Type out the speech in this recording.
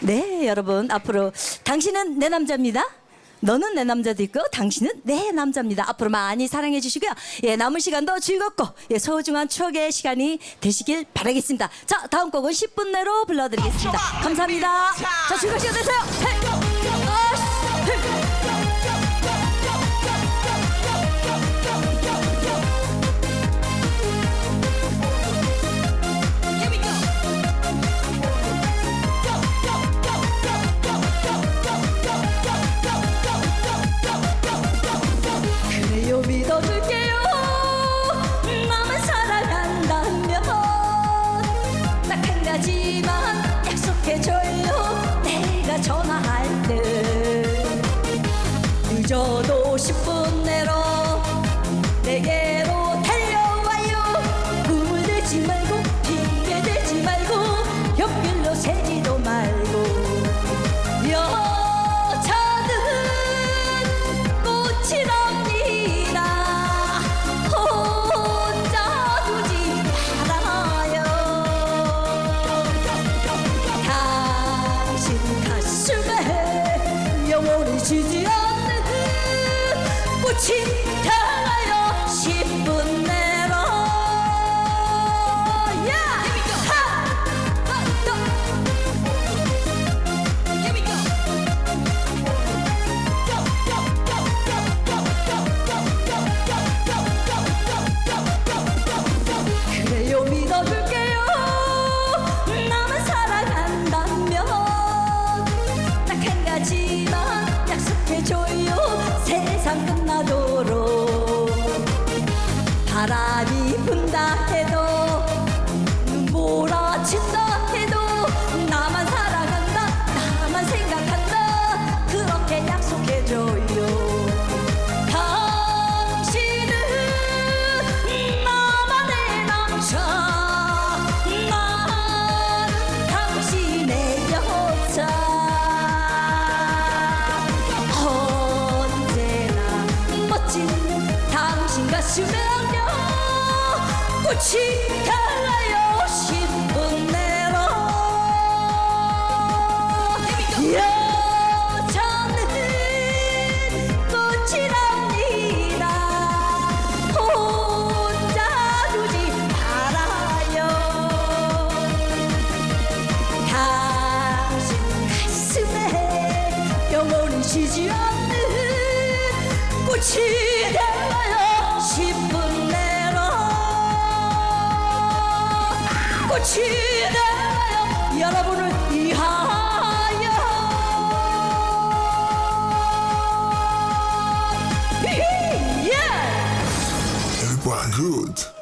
네, 여러분 앞으로 당신은 내 남자입니다. 너는 내 남자도 있고 당신은 내 남자입니다. 앞으로 많이 사랑해 주시고요. 예, 남은 시간도 즐겁고 예, 소중한 추억의 시간이 되시길 바라겠습니다. 자, 다음 곡은 10분 내로 불러드리겠습니다. 감사합니다. 자, 즐거운 시간 되세요. 믿어줄게요. 나만 사랑한다면 딱 한 가지만 약속해줘요. 내가 전화할 때. 늦어도 10분 내로 내게 지지 않는 꽃이 바람이 분다 해도 눈몰아친다 해도 나만 사랑한다 나만 생각한다. 그렇게 약속해줘요 당신은 나만의 남자 당신의 여자. 언제나 멋진 당신 가슴에 꽃이 달라요. 10분 내로. 여자는 꽃이랍니다. 혼자 두지 말아요. 당신 가슴에 영원히 쉬지 않는 꽃이 good.